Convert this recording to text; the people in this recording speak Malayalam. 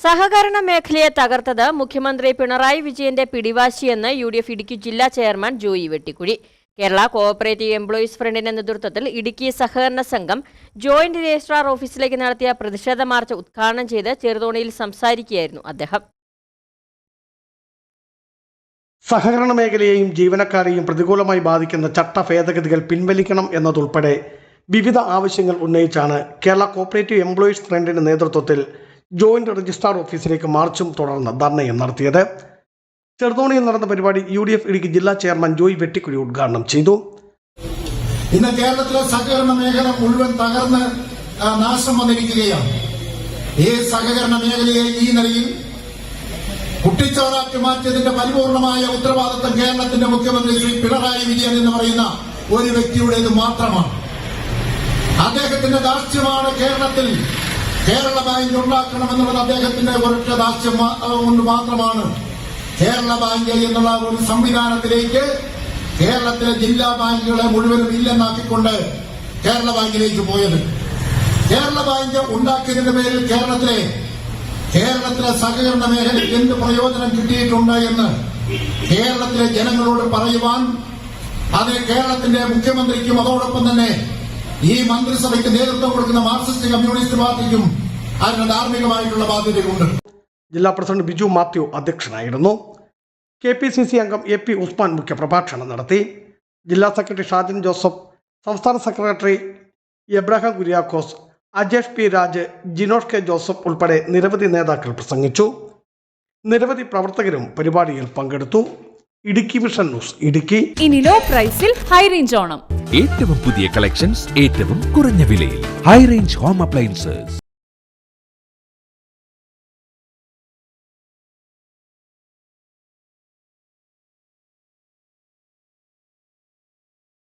സഹകരണ മേഖലയെ തകർത്തത് മുഖ്യമന്ത്രി പിണറായി വിജയന്റെ പിടിവാശിയെന്ന് യു ഡി എഫ് ഇടുക്കി ജില്ലാ chairman Joy Vettikkuzhi. Kerala cooperative employees ഫ്രണ്ടിന്റെ നേതൃത്വത്തിൽ ഇടുക്കി സഹകരണ സംഘം ജോയിന്റ് രജിസ്ട്രാർ ഓഫീസിലേക്ക് നടത്തിയ പ്രതിഷേധ മാർച്ച് ഉദ്ഘാടനം ചെയ്ത് ചെറുതോണിയിൽ സംസാരിക്കുകയായിരുന്നു അദ്ദേഹം. സഹകരണ മേഖലയെയും ജീവനക്കാരെയും പ്രതികൂലമായി ബാധിക്കുന്ന ചട്ട ഭേദഗതികൾ പിൻവലിക്കണം എന്നതുൾപ്പെടെ വിവിധ ആവശ്യങ്ങൾ ഉന്നയിച്ചാണ് കേരള കോപ്പറേറ്റീവ് എംപ്ലോയീസ് ഫ്രണ്ടിന്റെ നേതൃത്വത്തിൽ ജോയിന്റ് രജിസ്ട്രാർ ഓഫീസിലേക്ക് മാർച്ചും തുടർന്ന് ധർണയും നടത്തിയത്. ചെറുതോണിയിൽ നടന്ന പരിപാടി യു ഡി എഫ് ഇടുക്കി ജില്ലാ ചെയർമാൻ ജോയ് വെട്ടിക്കുഴി ഉദ്ഘാടനം ചെയ്തു. ഇന്ന് കേരളത്തിലെ സഹകരണ മേഖല മുഴുവൻ തകർന്ന് നാശം വന്നിരിക്കുകയാണ്. ഈ സഹകരണ മേഖലയെ ഈ നിലയിൽ കുട്ടിച്ചോറാക്കി മാറ്റിയതിന്റെ പരിപൂർണമായ ഉത്തരവാദിത്വം കേരളത്തിന്റെ മുഖ്യമന്ത്രി ശ്രീ പിണറായി വിജയൻ എന്ന് പറയുന്ന ഒരു വ്യക്തിയുടേത് മാത്രമാണ്. അദ്ദേഹത്തിന്റെ ദാസ്യമാണ് കേരളത്തിൽ കേരള ബാങ്ക് ഉണ്ടാക്കണമെന്നുള്ളത് അദ്ദേഹത്തിന്റെ ഒരൊറ്റ ദാർശ്യം കൊണ്ട് മാത്രമാണ്. കേരള ബാങ്ക് എന്നുള്ള ഒരു സംവിധാനത്തിലേക്ക് കേരളത്തിലെ ജില്ലാ ബാങ്കുകളെ മുഴുവനും ഇല്ലെന്നാക്കിക്കൊണ്ട് കേരള ബാങ്കിലേക്ക് പോയത്. കേരള ബാങ്ക് ഉണ്ടാക്കിയതിന്റെ പേരിൽ കേരളത്തിലെ കേരളത്തിലെ സഹകരണ മേഖലയ്ക്ക് എന്ത് പ്രയോജനം കിട്ടിയിട്ടുണ്ട് എന്ന് കേരളത്തിലെ ജനങ്ങളോട് പറയുവാൻ അത് കേരളത്തിന്റെ മുഖ്യമന്ത്രിക്കും അതോടൊപ്പം തന്നെ ഈ മന്ത്രിസഭയ്ക്ക് നേതൃത്വം കൊടുക്കുന്ന മാർക്സിസ്റ്റ് കമ്മ്യൂണിസ്റ്റ് പാർട്ടിക്കും അതിന് ധാർമ്മികമായിട്ടുള്ള ബാധ്യതയുണ്ട് ജില്ലാ പ്രസിഡന്റ് ബിജു മാത്യു അധ്യക്ഷനായിരുന്നു. കെ പി സി സി അംഗം എ പി ഉസ്മാൻ മുഖ്യപ്രഭാഷണം നടത്തി. ജില്ലാ സെക്രട്ടറി ഷാജൻ ജോസഫ് സംസ്ഥാന secretary Abraham Kuriakose Ajesh P Raj Jinosh K Joseph ഉൾപ്പെടെ നിരവധി നേതാക്കൾ പ്രസംഗിച്ചു. നിരവധി പ്രവർത്തകരും പരിപാടിയിൽ പങ്കെടുത്തു. Idukki mission news Idukki. ഇനി ലോ പ്രൈസിൽ ഹൈ റേഞ്ച് ഓണം. ഏറ്റവും പുതിയ കളക്ഷൻസ് ഏറ്റവും കുറഞ്ഞ വിലയിൽ. High range home appliances